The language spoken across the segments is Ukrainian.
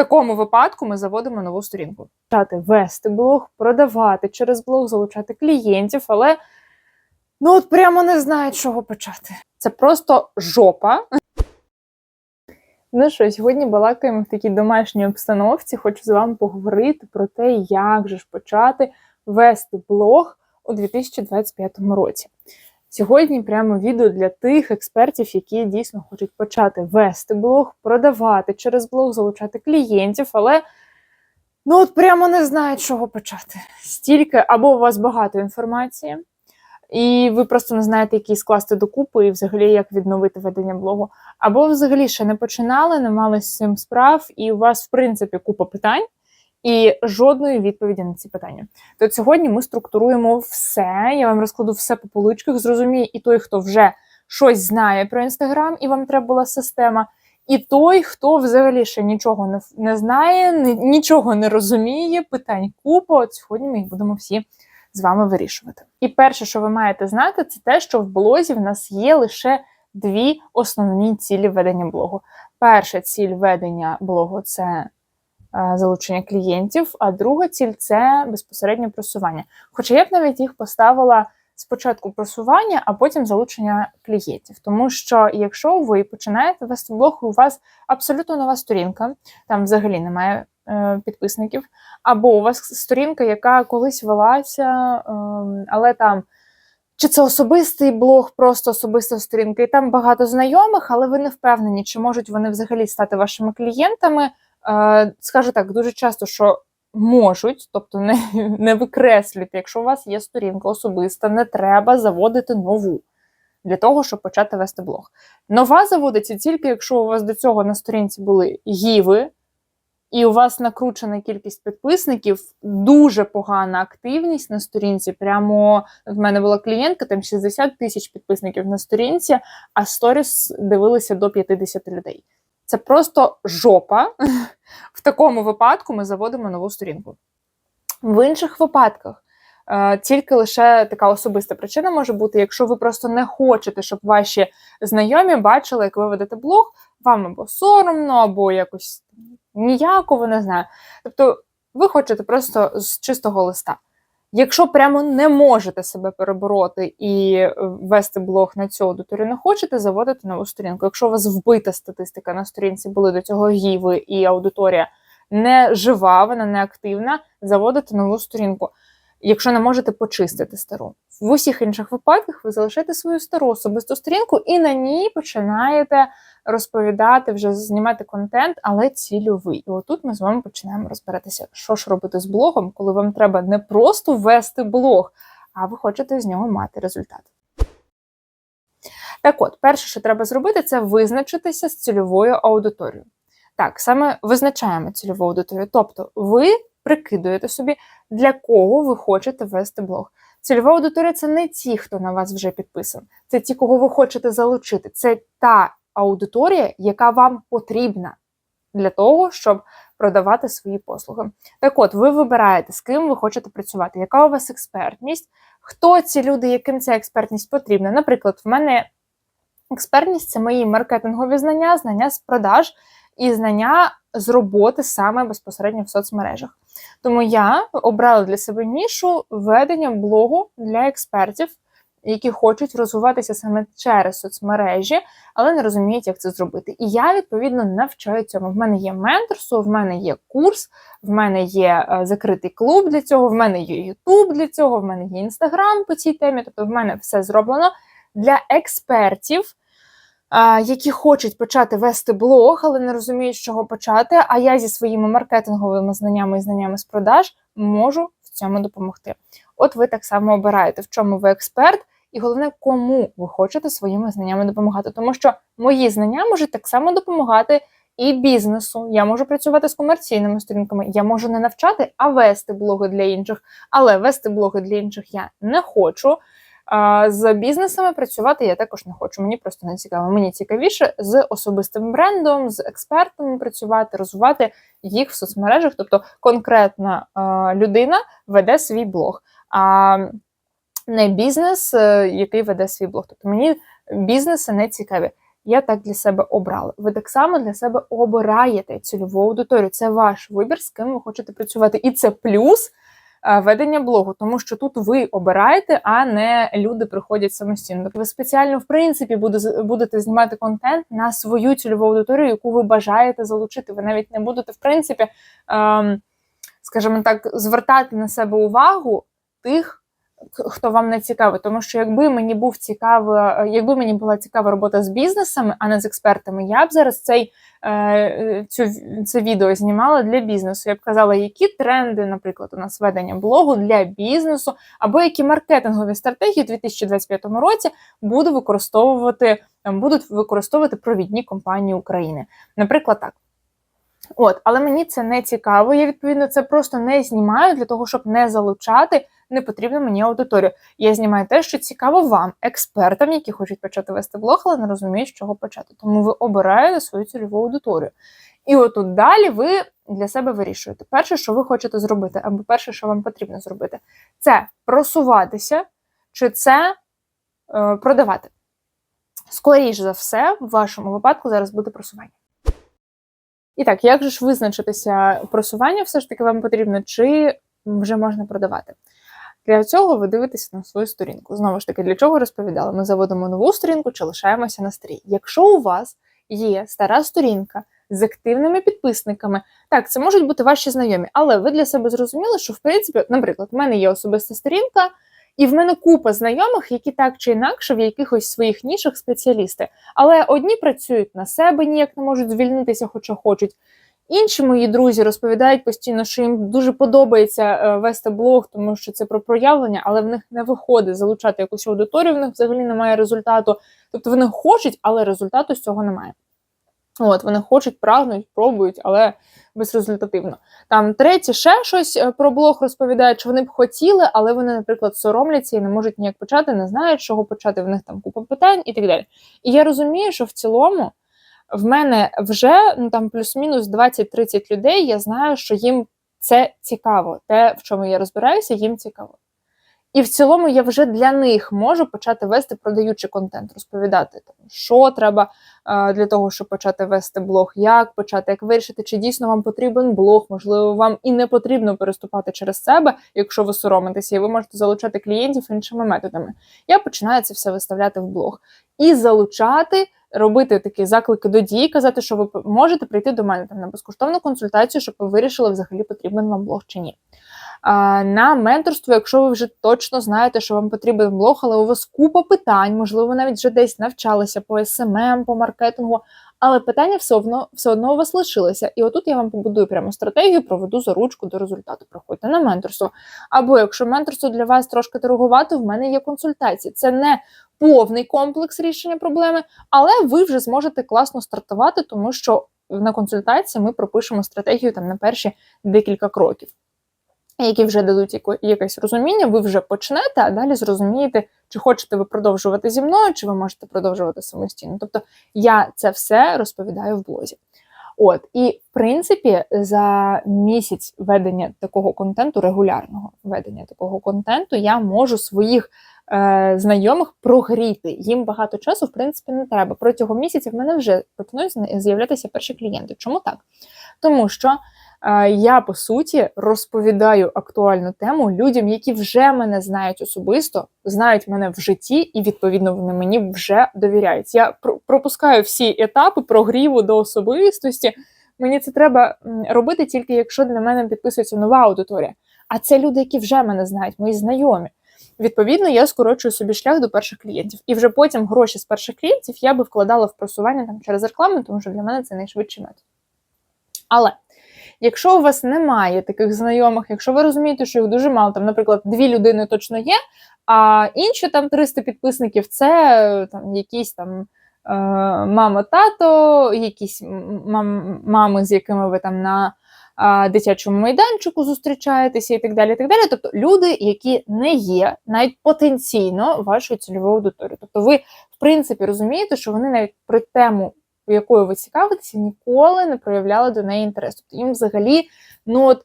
такому випадку ми заводимо нову сторінку. Почати вести блог, продавати через блог, залучати клієнтів, але ну от прямо не знають, чого почати. Це просто жопа. Ну що, сьогодні балакаємо в такій домашній обстановці. Хочу з вами поговорити про те, як же ж почати вести блог у 2025 році. Сьогодні прямо відео для тих експертів, які дійсно хочуть почати вести блог, продавати через блог, залучати клієнтів, але ну от прямо не знають, чого почати. Стільки або у вас багато інформації, і ви просто не знаєте, які скласти докупи, і взагалі як відновити ведення блогу. Або взагалі ще не починали, не мали з цим справ, і у вас, в принципі, купа питань. І жодної відповіді на ці питання. То сьогодні ми структуруємо все. Я вам розкладу все по поличках. Зрозуміє і той, хто вже щось знає про інстаграм, і вам треба була система, і той, хто взагалі ще нічого не, знає, ні- нічого не розуміє, питань купа. От сьогодні ми їх будемо всі з вами вирішувати. І перше, що ви маєте знати, це те, що в блозі в нас є лише дві основні цілі ведення блогу. Перша ціль ведення блогу це залучення клієнтів, а друга ціль це безпосереднє просування. Хоча я б навіть їх поставила спочатку просування, а потім залучення клієнтів. Тому що якщо ви починаєте вести блог, у вас абсолютно нова сторінка, там взагалі немає е, підписників, або у вас сторінка, яка колись велася, е, але там. Чи це особистий блог, просто особиста сторінка, і там багато знайомих, але ви не впевнені, чи можуть вони взагалі стати вашими клієнтами. Скажу так, дуже часто, що можуть, тобто не, не викреслюйте, якщо у вас є сторінка особиста, не треба заводити нову для того, щоб почати вести блог. Нова заводиться тільки, якщо у вас до цього на сторінці були гіви, і у вас накручена кількість підписників, дуже погана активність на сторінці. Прямо в мене була клієнтка, там 60 тисяч підписників на сторінці, а сторіс дивилися до 50 людей. Це просто жопа. В такому випадку ми заводимо нову сторінку. В інших випадках е, тільки лише така особиста причина може бути, якщо ви просто не хочете, щоб ваші знайомі бачили, як ви ведете блог, вам або соромно, або якось ніяково, не знаю. Тобто, ви хочете просто з чистого листа. Якщо прямо не можете себе перебороти і е, вести блог на цю аудиторію не хочете, заводити нову сторінку. Якщо у вас вбита статистика на сторінці, були до цього гіви і аудиторія не жива, вона не активна, заводити нову сторінку. Якщо не можете почистити стару. В усіх інших випадках ви залишаєте свою стару особисту сторінку і на ній починаєте розповідати, вже знімати контент, але цільовий. І отут ми з вами починаємо розбиратися, що ж робити з блогом, коли вам треба не просто вести блог, а ви хочете з нього мати результат. Так от, перше, що треба зробити, це визначитися з цільовою аудиторією. Так, саме визначаємо цільову аудиторію. Тобто, ви прикидуєте собі, для кого ви хочете вести блог. Цільова аудиторія це не ті, хто на вас вже підписан, це ті, кого ви хочете залучити. Це та аудиторія, яка вам потрібна для того, щоб продавати свої послуги. Так от, ви вибираєте, з ким ви хочете працювати, яка у вас експертність, хто ці люди, яким ця експертність потрібна. Наприклад, в мене експертність це мої маркетингові знання, знання з продаж і знання з роботи саме безпосередньо в соцмережах. Тому я обрала для себе нішу ведення блогу для експертів, які хочуть розвиватися саме через соцмережі, але не розуміють, як це зробити. І я відповідно навчаю цьому. В мене є менторство, в мене є курс, в мене є е, закритий клуб для цього, в мене є Ютуб для цього, в мене є інстаграм по цій темі. Тобто, в мене все зроблено для експертів. Які хочуть почати вести блог, але не розуміють, з чого почати. А я зі своїми маркетинговими знаннями і знаннями з продаж можу в цьому допомогти. От ви так само обираєте, в чому ви експерт, і головне, кому ви хочете своїми знаннями допомагати. Тому що мої знання можуть так само допомагати і бізнесу. Я можу працювати з комерційними сторінками. Я можу не навчати, а вести блоги для інших. Але вести блоги для інших я не хочу. З бізнесами працювати я також не хочу. Мені просто не цікаво. Мені цікавіше з особистим брендом, з експертами працювати, розвивати їх в соцмережах. Тобто конкретна людина веде свій блог, а не бізнес, е, який веде свій блог. Тобто мені бізнеси не цікаві. я так для себе обрала. Ви так само для себе обираєте цільову аудиторію. Це ваш вибір, з ким ви хочете працювати. І це плюс ведення блогу, тому що тут ви обираєте, а не люди приходять самостійно. Тобто ви спеціально, в принципі, буде- будете знімати контент на свою цільову аудиторію, яку ви бажаєте залучити. Ви навіть не будете, в принципі, ем, скажімо так, звертати на себе увагу тих. Хто вам не цікавий, тому що якби мені був цікава, якби мені була цікава робота з бізнесами, а не з експертами, я б зараз цей е, цю це відео знімала для бізнесу. Я б казала, які тренди, наприклад, у нас ведення блогу для бізнесу, або які маркетингові стратегії у 2025 році буду використовувати, будуть використовувати провідні компанії України. Наприклад, так. От, але мені це не цікаво. Я відповідно це просто не знімаю для того, щоб не залучати непотрібну мені аудиторію. Я знімаю те, що цікаво вам, експертам, які хочуть почати вести блог, але не розуміють, з чого почати. Тому ви обираєте свою цільову аудиторію. І отут далі ви для себе вирішуєте. Перше, що ви хочете зробити, або перше, що вам потрібно зробити, це просуватися, чи це е, продавати. Скоріше за все, в вашому випадку зараз буде просування. І так, як же ж визначитися просування, все ж таки вам потрібно, чи вже можна продавати? Для цього ви дивитеся на свою сторінку. Знову ж таки, для чого розповідала? Ми заводимо нову сторінку чи лишаємося на старій. Якщо у вас є стара сторінка з активними підписниками, так, це можуть бути ваші знайомі, але ви для себе зрозуміли, що в принципі, наприклад, в мене є особиста сторінка, і в мене купа знайомих, які так чи інакше в якихось своїх нішах спеціалісти. Але одні працюють на себе, ніяк не можуть звільнитися, хоча хочуть. Інші мої друзі розповідають постійно, що їм дуже подобається е, вести блог, тому що це про проявлення, але в них не виходить залучати якусь аудиторію, в них взагалі немає результату. Тобто вони хочуть, але результату з цього немає. От, вони хочуть, прагнуть, пробують, але безрезультативно. Там треті ще щось е, про блог розповідають, що вони б хотіли, але вони, наприклад, соромляться і не можуть ніяк почати, не знають, чого почати. В них там купа питань і так далі. І я розумію, що в цілому в мене вже ну там плюс-мінус 20-30 людей. Я знаю, що їм це цікаво. Те, в чому я розбираюся, їм цікаво. І в цілому я вже для них можу почати вести продаючий контент, розповідати, там, що треба для того, щоб почати вести блог, як почати, як вирішити, чи дійсно вам потрібен блог, можливо, вам і не потрібно переступати через себе, якщо ви соромитеся, і ви можете залучати клієнтів іншими методами. Я починаю це все виставляти в блог і залучати. Робити такі заклики до дії, казати, що ви можете прийти до мене там на безкоштовну консультацію, щоб ви вирішили, взагалі потрібен вам блог чи ні. На менторство, якщо ви вже точно знаєте, що вам потрібен блог, але у вас купа питань, можливо, ви навіть вже десь навчалися по СММ, по маркетингу, але питання все одно все одно у вас лишилися. І отут я вам побудую прямо стратегію, проведу за ручку до результату. Проходьте на менторство. Або якщо менторство для вас трошки торгувати, в мене є консультації. Це не повний комплекс рішення проблеми, але ви вже зможете класно стартувати, тому що на консультації ми пропишемо стратегію там на перші декілька кроків які вже дадуть якесь розуміння, ви вже почнете, а далі зрозумієте, чи хочете ви продовжувати зі мною, чи ви можете продовжувати самостійно. Тобто я це все розповідаю в блозі. От, і в принципі, за місяць ведення такого контенту, регулярного ведення такого контенту, я можу своїх е, знайомих прогріти. Їм багато часу, в принципі, не треба. Протягом місяця в мене вже зна- з'являтися перші клієнти. Чому так? Тому що я по суті розповідаю актуальну тему людям, які вже мене знають особисто, знають мене в житті, і відповідно вони мені вже довіряють. Я пропускаю всі етапи прогріву до особистості. Мені це треба робити тільки якщо для мене підписується нова аудиторія. А це люди, які вже мене знають, мої знайомі. Відповідно, я скорочую собі шлях до перших клієнтів. І вже потім гроші з перших клієнтів я би вкладала в просування там через рекламу, тому що для мене це найшвидший метод. Але якщо у вас немає таких знайомих, якщо ви розумієте, що їх дуже мало, там, наприклад, дві людини точно є, а інші там 300 підписників це там якісь там. е, Мама, тато, якісь мам- мами, з якими ви там на а, дитячому майданчику зустрічаєтеся і так далі. і так далі. Тобто люди, які не є навіть потенційно вашою цільовою аудиторією. Тобто ви, в принципі, розумієте, що вони навіть про тему, якою ви цікавитеся, ніколи не проявляли до неї інтерес. Тобто їм взагалі ну, от,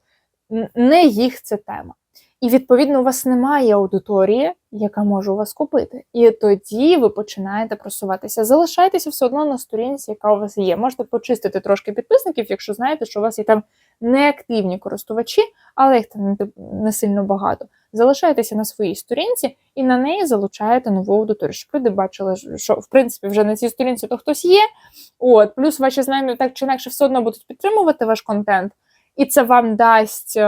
не їх ця тема. І, відповідно, у вас немає аудиторії, яка може у вас купити. І тоді ви починаєте просуватися. Залишайтеся все одно на сторінці, яка у вас є. Можете почистити трошки підписників, якщо знаєте, що у вас є там неактивні користувачі, але їх там не, сильно багато. Залишайтеся на своїй сторінці і на неї залучаєте нову аудиторію, щоб люди бачили, що в принципі вже на цій сторінці то хтось є. От, плюс ваші знайомі так чи інакше все одно будуть підтримувати ваш контент, і це вам дасть.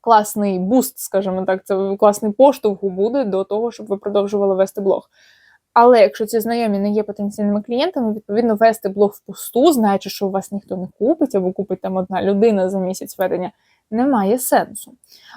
Класний буст, скажімо так, це класний поштовх буде до того, щоб ви продовжували вести блог. Але якщо ці знайомі не є потенційними клієнтами, відповідно вести блог впусту, знаючи, що у вас ніхто не купить, або купить там одна людина за місяць ведення, немає сенсу.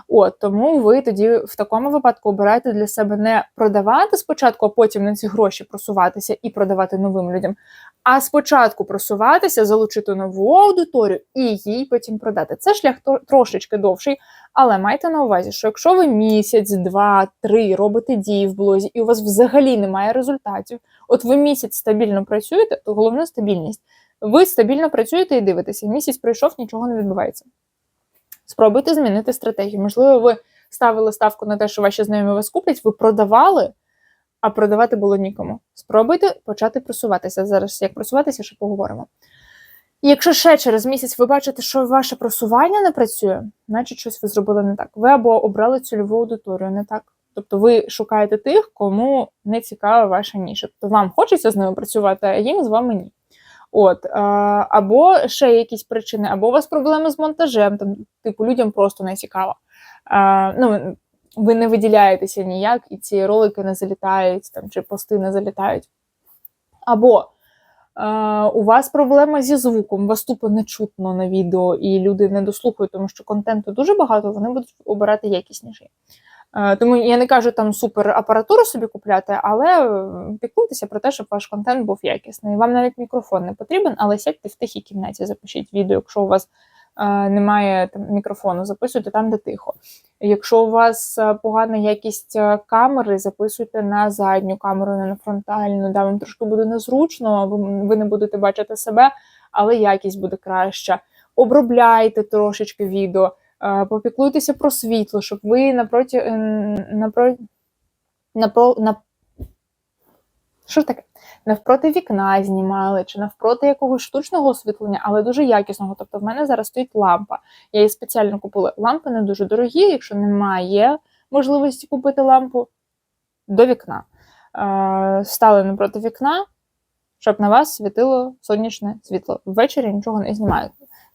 От тому ви тоді в такому випадку обираєте для себе не продавати спочатку, а потім на ці гроші просуватися і продавати новим людям. А спочатку просуватися, залучити нову аудиторію і їй потім продати. Це шлях трошечки довший, але майте на увазі, що якщо ви місяць, два, три робите дії в блозі, і у вас взагалі немає результатів, от ви місяць стабільно працюєте, то головна стабільність. Ви стабільно працюєте і дивитеся. Місяць пройшов, нічого не відбувається. Спробуйте змінити стратегію. Можливо, ви ставили ставку на те, що ваші знайомі вас куплять, ви продавали, а продавати було нікому. Спробуйте почати просуватися. Зараз як просуватися, ще поговоримо. Якщо ще через місяць ви бачите, що ваше просування не працює, значить щось ви зробили не так. Ви або обрали цільову аудиторію не так. Тобто ви шукаєте тих, кому не цікава ваша ніша. Тобто вам хочеться з ними працювати, а їм з вами ні. От, Або ще якісь причини, або у вас проблеми з монтажем, там, типу, людям просто не цікаво. Ну, Ви не виділяєтеся ніяк, і ці ролики не залітають, там, чи пости не залітають. Або у вас проблема зі звуком, вас тупо не чутно на відео, і люди не дослухають, тому що контенту дуже багато, вони будуть обирати якісніший. Е, тому я не кажу там супер апаратуру собі купляти, але піклуйтеся про те, щоб ваш контент був якісний. Вам навіть мікрофон не потрібен, але сядьте в тихій кімнаті, запишіть відео, якщо у вас е, немає там мікрофону, записуйте там, де тихо. Якщо у вас е, погана якість камери, записуйте на задню камеру, не на фронтальну. Да, Вам трошки буде незручно, ви не будете бачити себе, але якість буде краща. Обробляйте трошечки відео. Попіклуйтеся про світло, щоб ви напроти е, напроти, напро, на, що таке? Навпроти вікна знімали, чи навпроти якогось штучного освітлення, але дуже якісного. Тобто в мене зараз стоїть лампа. Я її спеціально купила. Лампи не дуже дорогі, якщо немає можливості купити лампу до вікна. Стали напроти вікна, щоб на вас світило сонячне світло. Ввечері нічого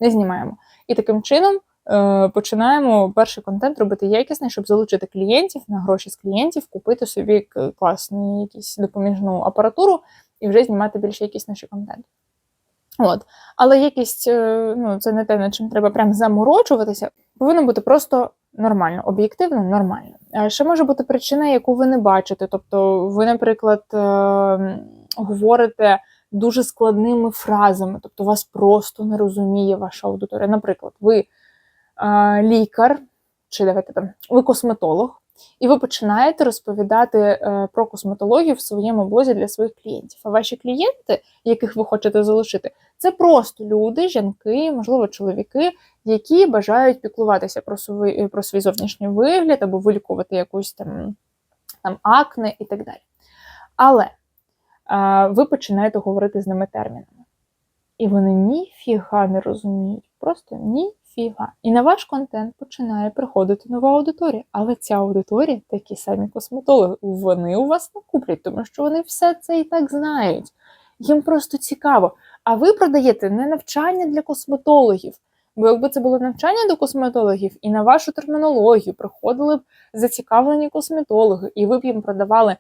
не знімаємо. І таким чином. Е, починаємо перший контент робити якісний, щоб залучити клієнтів на гроші з клієнтів, купити собі класну якісь допоміжну апаратуру і вже знімати більш якісніший контент. От. Але якість е, ну, це не те, над чим треба прям заморочуватися, повинно бути просто нормально, об'єктивно, нормально. Ще може бути причина, яку ви не бачите. Тобто, ви, наприклад, е, говорите дуже складними фразами, тобто вас просто не розуміє ваша аудиторія. Наприклад, ви лікар, чи давайте там, ви косметолог, і ви починаєте розповідати е, про косметологію в своєму блозі для своїх клієнтів. А ваші клієнти, яких ви хочете залишити, це просто люди, жінки, можливо, чоловіки, які бажають піклуватися про свій, про свій зовнішній вигляд або вилікувати якусь там, там акне і так далі. Але а, ви починаєте говорити з ними термінами. І вони ніфіга не розуміють. Просто ні фіга. І на ваш контент починає приходити нова аудиторія. Але ця аудиторія, такі самі косметологи, вони у вас не куплять, тому що вони все це і так знають. Їм просто цікаво. А ви продаєте не навчання для косметологів. Бо якби це було навчання до косметологів, і на вашу термінологію приходили б зацікавлені косметологи, і ви б їм продавали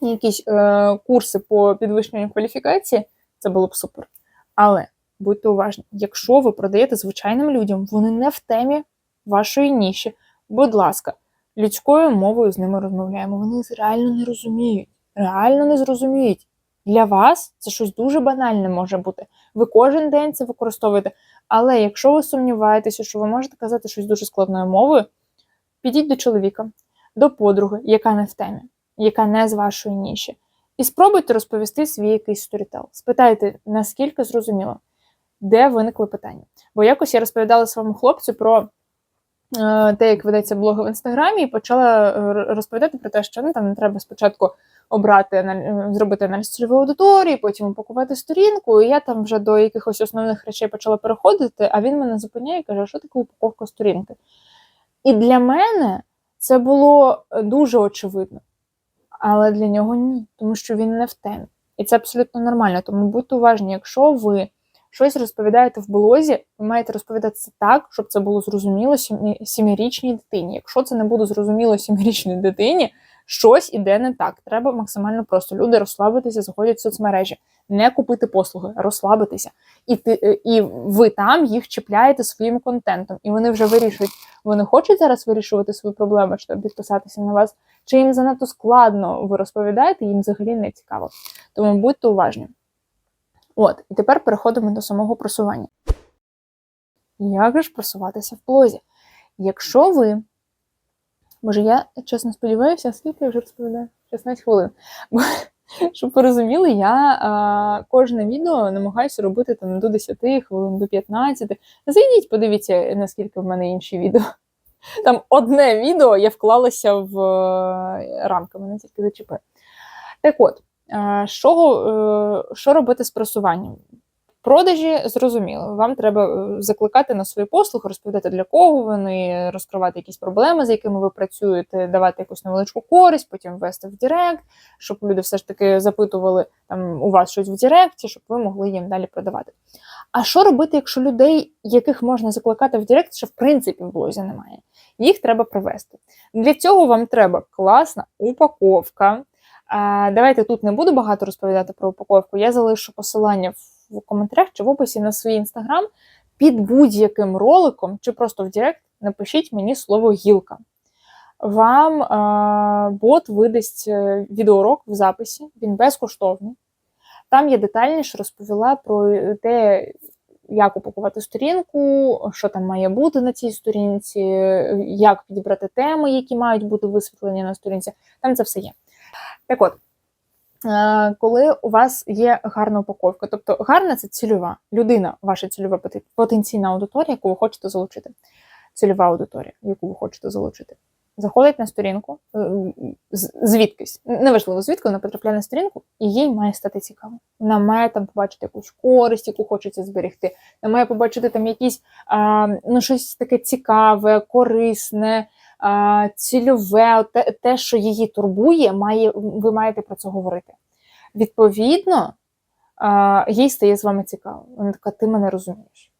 якісь е, курси по підвищенню кваліфікації, це було б супер. Але будьте уважні, якщо ви продаєте звичайним людям, вони не в темі вашої ніші. Будь ласка, людською мовою з ними розмовляємо. Вони реально не розуміють. Реально не зрозуміють. Для вас це щось дуже банальне може бути. Ви кожен день це використовуєте. Але якщо ви сумніваєтеся, що ви можете казати щось дуже складною мовою, підіть до чоловіка, до подруги, яка не в темі, яка не з вашої ніші. І спробуйте розповісти свій якийсь сторітел. Спитайте, наскільки зрозуміло де виникли питання. Бо якось я розповідала своєму хлопцю про е, те, як ведеться блог в інстаграмі, і почала е, розповідати про те, що ну, там треба спочатку обрати е, зробити аналіз цільової аудиторії, потім упакувати сторінку. І я там вже до якихось основних речей почала переходити, а він мене зупиняє і каже, що таке упаковка сторінки. І для мене це було дуже очевидно. Але для нього ні, тому що він не в темі. І це абсолютно нормально. Тому будьте уважні, якщо ви щось розповідаєте в блозі, ви маєте розповідати це так, щоб це було зрозуміло сімирічній дитині. Якщо це не буде зрозуміло сімирічній дитині, щось іде не так. Треба максимально просто. Люди розслабитися, заходять в соцмережі, не купити послуги, розслабитися. І е, і ви там їх чіпляєте своїм контентом, і вони вже вирішують. Вони хочуть зараз вирішувати свої проблеми, чи підписатися на вас, чи їм занадто складно ви розповідаєте, їм взагалі не цікаво. Тому будьте уважні. От, і тепер переходимо до самого просування. Як же ж просуватися в блозі? Якщо ви. Боже, я чесно сподіваюся, скільки я вже розповідаю? 16 хвилин. Щоб ви розуміли, я а, кожне відео намагаюся робити там до 10 хвилин, до 15. Зайдіть, подивіться, наскільки в мене інші відео. Там одне відео я вклалася в е, рамки, мене тільки зачепи. Так от, що, е, що робити з просуванням? Продажі зрозуміло, вам треба е, закликати на свої послуги, розповідати для кого вони, розкривати якісь проблеми, з якими ви працюєте, давати якусь невеличку користь, потім ввести в Директ, щоб люди все ж таки запитували там у вас щось в Директі, щоб ви могли їм далі продавати. А що робити, якщо людей, яких можна закликати в Директ, що в принципі в блозі немає? Їх треба провести. Для цього вам треба класна упаковка. Давайте тут не буду багато розповідати про упаковку. Я залишу посилання в коментарях чи в описі на свій інстаграм під будь-яким роликом, чи просто в Директ напишіть мені слово гілка. Вам а, бот видасть е, відеоурок в записі, він безкоштовний. Там я детальніше розповіла про те, як упакувати сторінку, що там має бути на цій сторінці, як підібрати теми, які мають бути висвітлені на сторінці. Там це все є. Так от, е, коли у вас є гарна упаковка, тобто гарна це цільова людина, ваша цільова потенційна аудиторія, яку ви хочете залучити. Цільова аудиторія, яку ви хочете залучити. Заходить на сторінку, е, звідкись, неважливо звідки вона потрапляє на сторінку, і їй має стати цікаво. Вона має там побачити якусь користь, яку хочеться зберегти. Вона має побачити там якісь а, ну, щось таке цікаве, корисне, цільове, те, що її турбує, має, ви маєте про це говорити. Відповідно, їй стає з вами цікаво. Вона така, ти мене розумієш.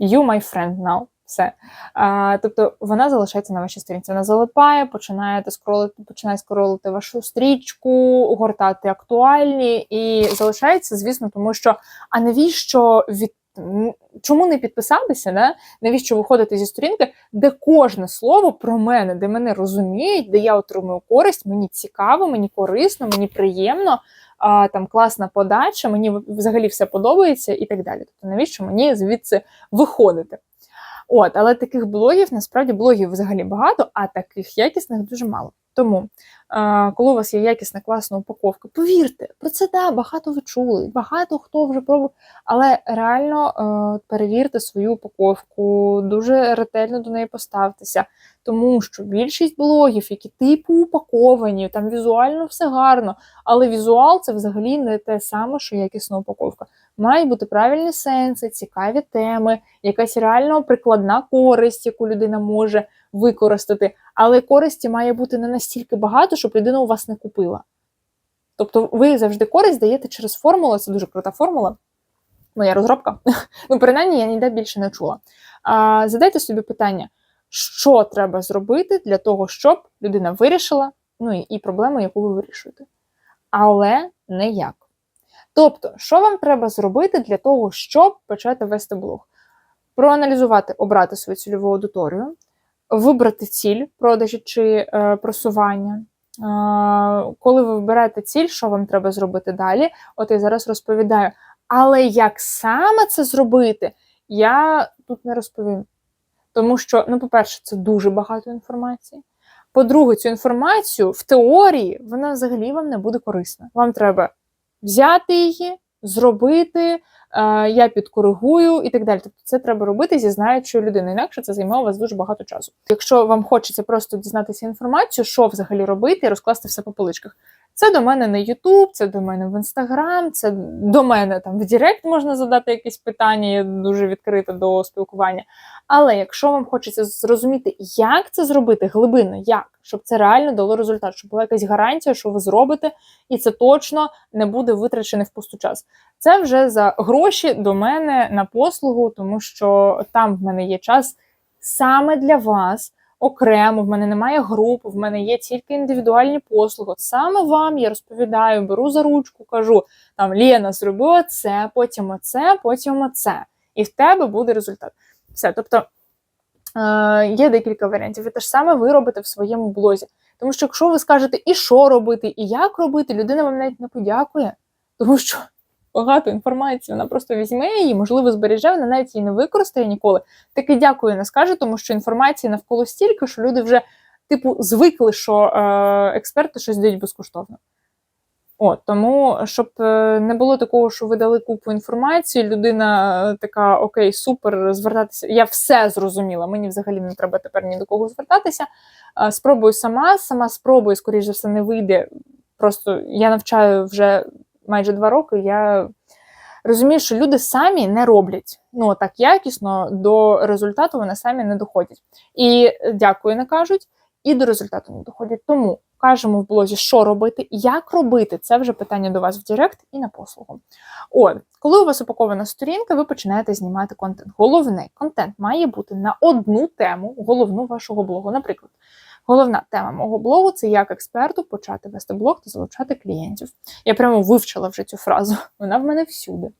You my friend now. Все. А, тобто вона залишається на вашій сторінці. Вона залипає, починає скролити, починає скролити вашу стрічку, гортати актуальні і залишається, звісно, тому що а навіщо від чому не підписатися? Да? Навіщо виходити зі сторінки, де кожне слово про мене, де мене розуміють, де я отримую користь, мені цікаво, мені корисно, мені приємно, а, там класна подача, мені взагалі все подобається і так далі. Тобто, навіщо мені звідси виходити? От, але таких блогів насправді блогів взагалі багато, а таких якісних дуже мало. Тому, коли у вас є якісна класна упаковка, повірте, про це да, багато ви чули, багато хто вже пробував. Але реально е, перевірте свою упаковку, дуже ретельно до неї поставтеся. Тому що більшість блогів, які типу упаковані, там візуально все гарно, але візуал це взагалі не те саме, що якісна упаковка. Мають бути правильні сенси, цікаві теми, якась реально прикладна користь, яку людина може використати. Але користі має бути не настільки багато, щоб людина у вас не купила. Тобто ви завжди користь даєте через формулу, це дуже крута формула. Моя розробка. Ну, принаймні, я ніде більше не чула. А, Задайте собі питання, що треба зробити для того, щоб людина вирішила ну, і, і проблему, яку ви вирішуєте. Але не як. Тобто, що вам треба зробити для того, щоб почати вести блог? Проаналізувати, обрати свою цільову аудиторію, вибрати ціль продажі чи е, просування. Е, коли ви вибираєте ціль, що вам треба зробити далі? От я зараз розповідаю. Але як саме це зробити, я тут не розповім. Тому що, ну, по-перше, це дуже багато інформації. По-друге, цю інформацію в теорії вона взагалі вам не буде корисна. Вам треба взяти її, зробити, я підкоригую і так далі. Тобто це треба робити зі знаючою людиною, інакше це займе у вас дуже багато часу. Якщо вам хочеться просто дізнатися інформацію, що взагалі робити, і розкласти все по поличках. Це до мене на YouTube, це до мене в Instagram, це до мене там в Директ можна задати якісь питання, я дуже відкрита до спілкування. Але якщо вам хочеться зрозуміти, як це зробити глибинно, як, щоб це реально дало результат, щоб була якась гарантія, що ви зробите, і це точно не буде витрачений впусту час. Це вже за гроші до мене на послугу, тому що там в мене є час саме для вас. Окремо, в мене немає груп, в мене є тільки індивідуальні послуги. Саме вам я розповідаю, беру за ручку, кажу там Лєна, зроби оце, потім оце, потім оце. І в тебе буде результат. Все. Тобто е, є декілька варіантів. І те ж саме ви робите в своєму блозі. Тому що якщо ви скажете і що робити, і як робити, людина вам навіть не подякує, тому що багато інформації, вона просто візьме її, можливо, збереже, вона навіть її не використає ніколи. Таки дякую не скаже, тому що інформації навколо стільки, що люди вже, типу, звикли, що е, експерти щось дають безкоштовно. От, тому, щоб е, не було такого, що ви дали купу інформації, людина е, така, окей, супер, звертатися. Я все зрозуміла, мені взагалі не треба тепер ні до кого звертатися. Е, Спробую сама, сама спробую, скоріш за все, не вийде. Просто я навчаю вже майже два роки. Я розумію, що люди самі не роблять ну так якісно до результату вони самі не доходять. І дякую, не кажуть, і до результату не доходять. Тому кажемо в блозі, що робити, як робити. Це вже питання до вас в Директ і на послугу. От, коли у вас упакована сторінка, ви починаєте знімати контент. Головне, контент має бути на одну тему, головну вашого блогу. Наприклад, головна тема мого блогу це як експерту почати вести блог та залучати клієнтів. Я прямо вивчила вже цю фразу. Вона в мене всюди.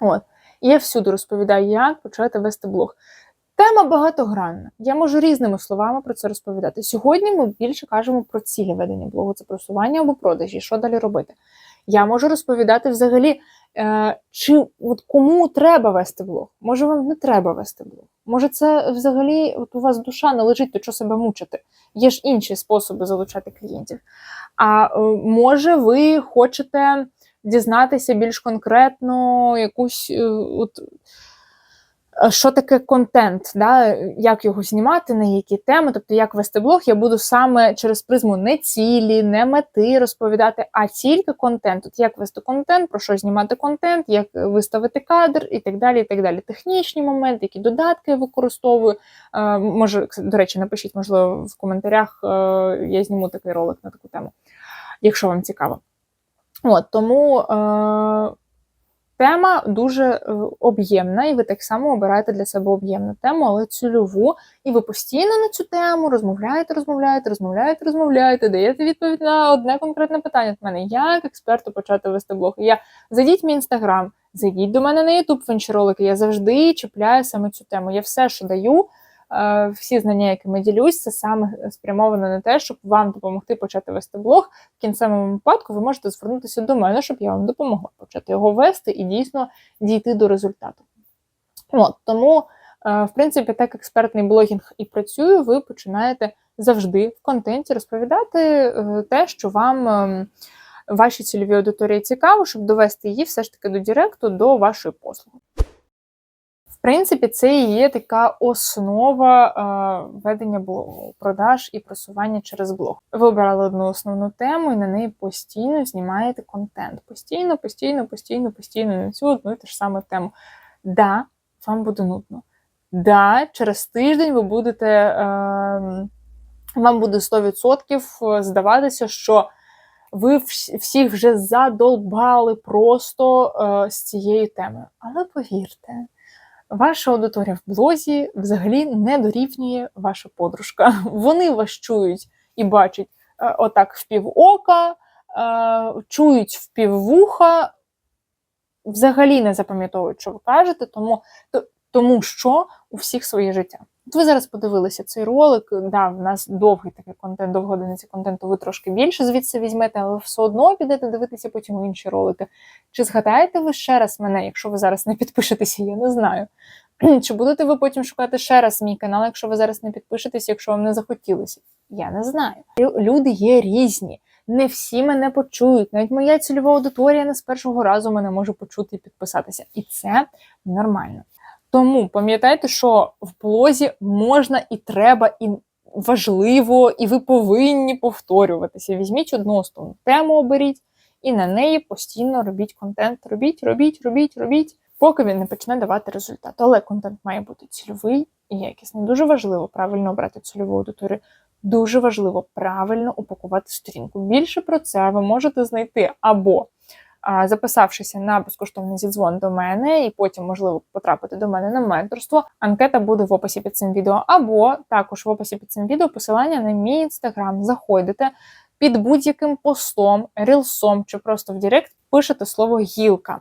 От. І я всюди розповідаю, як почати вести блог. Тема багатогранна. Я можу різними словами про це розповідати. Сьогодні ми більше кажемо про цілі ведення блогу, це просування або продажі, що далі робити. Я можу розповідати взагалі, е, чи от кому треба вести блог. Може, вам не треба вести блог. Може, це взагалі от у вас душа не лежить, то що себе мучити. Є ж інші способи залучати клієнтів. А е, може, ви хочете дізнатися більш конкретно якусь е, от. Е, Що таке контент, да? як його знімати, на які теми, тобто як вести блог, я буду саме через призму не цілі, не мети розповідати, а тільки контент. От як вести контент, про що знімати контент, як виставити кадр і так далі. і так далі. Технічні моменти, які додатки я використовую. Е, Може, до речі, напишіть, можливо, в коментарях е, я зніму такий ролик на таку тему, якщо вам цікаво. От, Тому. Е, Тема дуже е, об'ємна, і ви так само обираєте для себе об'ємну тему, але цільову. І ви постійно на цю тему розмовляєте, розмовляєте, розмовляєте, розмовляєте, даєте відповідь на одне конкретне питання від мене. Як експерту почати вести блог? Я зайдіть мій інстаграм, зайдіть до мене на Ютуб в ролики. Я завжди чіпляю саме цю тему. Я все, що даю. Е, Всі знання, якими ділюсь, це саме спрямовано на те, щоб вам допомогти почати вести блог. В кінцевому випадку ви можете звернутися до мене, щоб я вам допомогла почати його вести і дійсно дійти до результату. От, тому, е, в принципі, так експертний блогінг і працює, ви починаєте завжди в контенті розповідати е, те, що вам вашій цільовій аудиторії цікаво, щоб довести її все ж таки до Директу, до вашої послуги. Принципі, це і є така основа е, ведення блогу, продаж і просування через блог. Ви обрали одну основну тему і на неї постійно знімаєте контент. Постійно, постійно, постійно, постійно на цю одну і ту ж саму тему. Да, вам буде нудно. Да, через тиждень ви будете. Е, вам буде 100% здаватися, що ви вс- всіх вже задолбали просто е, з цією темою. Але повірте, ваша аудиторія в блозі взагалі не дорівнює ваша подружка. Вони вас чують і бачать е, отак в півока, е, чують в піввуха, взагалі не запам'ятовують, що ви кажете, тому, то- тому що у всіх своє життя. От ви зараз подивилися цей ролик. Да, в нас довгий такий контент, довга одиниця контенту, ви трошки більше звідси візьмете, але все одно підете дивитися потім інші ролики. Чи згадаєте ви ще раз мене, якщо ви зараз не підпишетеся, я не знаю. Чи будете ви потім шукати ще раз мій канал, якщо ви зараз не підпишетеся, якщо вам не захотілося? Я не знаю. Люди є різні. Не всі мене почують. Навіть моя цільова аудиторія не з першого разу мене може почути і підписатися. І це нормально. Тому пам'ятайте, що в блозі можна і треба, і важливо, і ви повинні повторюватися. Візьміть одну основну тему, оберіть, і на неї постійно робіть контент. Робіть, робіть, робіть, робіть, поки він не почне давати результат. Але контент має бути цільовий і якісний. Дуже важливо правильно обрати цільову аудиторію. Дуже важливо правильно упакувати сторінку. Більше про це ви можете знайти або записавшися на безкоштовний зідзвон до мене, і потім, можливо, потрапити до мене на менторство. Анкета буде в описі під цим відео, або також в описі під цим відео посилання на мій інстаграм. Заходите під будь-яким постом, рілсом чи просто в Директ пишете слово гілка.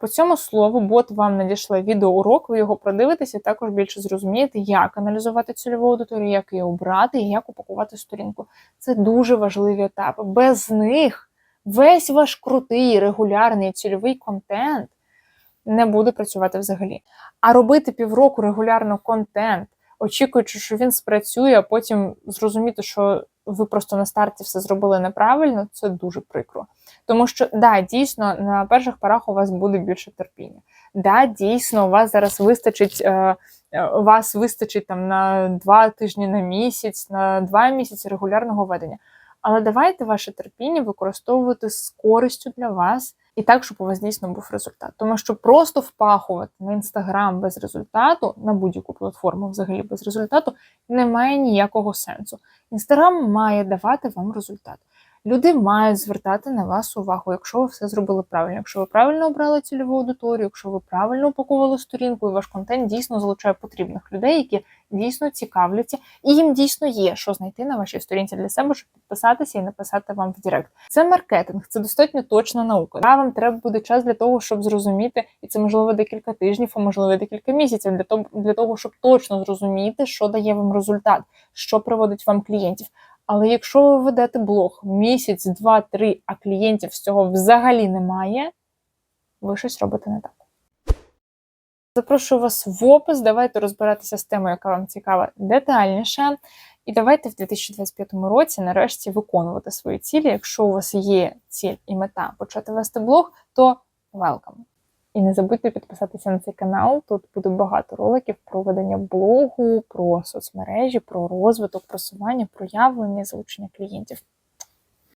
По цьому слову бот вам надійшли відеоурок, ви його продивитеся, також більше зрозумієте, як аналізувати цільову аудиторію, як її обрати і як упакувати сторінку. Це дуже важливі етапи. Без них весь ваш крутий, регулярний цільовий контент не буде працювати взагалі. А робити півроку регулярно контент, очікуючи, що він спрацює, а потім зрозуміти, що ви просто на старті все зробили неправильно, це дуже прикро. Тому що, да, дійсно, на перших порах у вас буде більше терпіння. Да, дійсно, у вас зараз вистачить, е, е, вас вистачить там на два тижні на місяць, на два місяці регулярного ведення. Але давайте ваше терпіння використовувати з користю для вас і так, щоб у вас дійсно був результат. Тому що просто впахувати на інстаграм без результату, на будь-яку платформу взагалі без результату, немає ніякого сенсу. Інстаграм має давати вам результат. Люди мають звертати на вас увагу, якщо ви все зробили правильно, якщо ви правильно обрали цільову аудиторію, якщо ви правильно упакували сторінку, і ваш контент дійсно залучає потрібних людей, які дійсно цікавляться, і їм дійсно є, що знайти на вашій сторінці для себе, щоб підписатися і написати вам в Директ. Це маркетинг, це достатньо точна наука. А вам треба буде час для того, щоб зрозуміти, і це можливо декілька тижнів, а можливо декілька місяців для того, для того, щоб точно зрозуміти, що дає вам результат, що приводить вам клієнтів. Але якщо ви ведете блог місяць, два, три, а клієнтів з цього взагалі немає, ви щось робите не так. Запрошую вас в опис. Давайте розбиратися з темою, яка вам цікава детальніше. І давайте в 2025 році нарешті виконувати свої цілі. Якщо у вас є ціль і мета почати вести блог, то welcome! І не забудьте підписатися на цей канал. Тут буде багато роликів про ведення блогу, про соцмережі, про розвиток, просування, проявлення, залучення клієнтів.